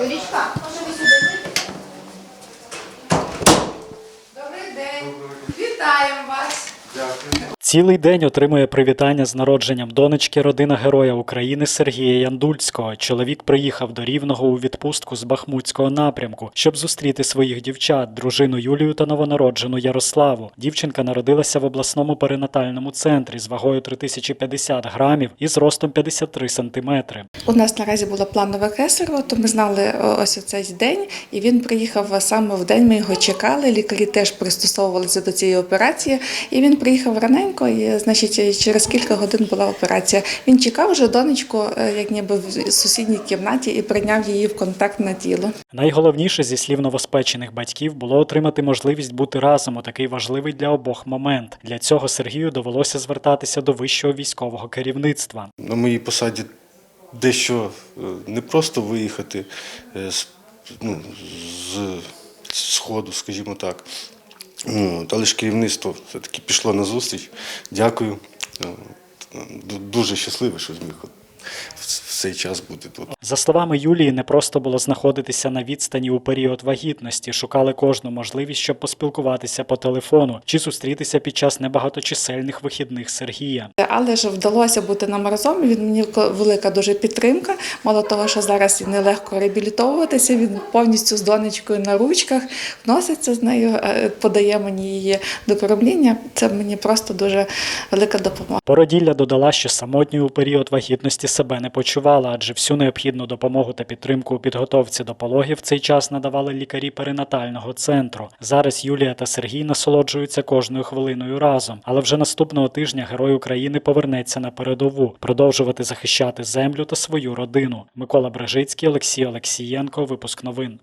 Юрічка, може ви сюди вийдете? Добрий день. Вітаємо вас. Цілий день отримує привітання з народженням донечки родина Героя України Сергія Яндульського. Чоловік приїхав до Рівного у відпустку з Бахмутського напрямку, щоб зустріти своїх дівчат, дружину Юлію та новонароджену Ярославу. Дівчинка народилася в обласному перинатальному центрі з вагою 3050 грамів і зростом 53 сантиметри. У нас наразі було планове кесарево, то ми знали ось цей день, і він приїхав саме в день. Ми його чекали. Лікарі теж пристосовувалися до цієї операції. І він приїхав раненько, і значить через кілька годин була операція. Він чекав вже донечку, е, як ніби в сусідній кімнаті, і прийняв її в контакт на тіло. Найголовніше зі слів новоспечених батьків було отримати можливість бути разом у такий важливий для обох момент. Для цього Сергію довелося звертатися до вищого військового керівництва. На моїй посаді дещо е, не просто виїхати е, з, ну, з сходу, скажімо так. От, Але ж керівництво все-таки пішло на зустріч. Дякую. Е, Дуже щасливий, що зміг цей час бути тут. За словами Юлії, не просто було знаходитися на відстані у період вагітності, шукали кожну можливість, щоб поспілкуватися по телефону чи зустрітися під час небагаточисельних вихідних Сергія. Але ж вдалося бути нам разом. Він мені велика дуже підтримка. Мало того, що зараз і нелегко реабілітовуватися. Він повністю з донечкою на ручках носиться з нею, е, подає мені її до кормління. Це мені просто дуже велика допомога. Породілля додала, що самотньою у період вагітності себе не почувала, адже всю необхідну допомогу та підтримку у підготовці до пологів цей час надавали лікарі перинатального центру. Зараз Юлія та Сергій насолоджуються кожною хвилиною разом. Але вже наступного тижня герой України повернеться на передову, продовжувати захищати землю та свою родину. Микола Брежицький, Олексій Олексієнко. Випуск новин.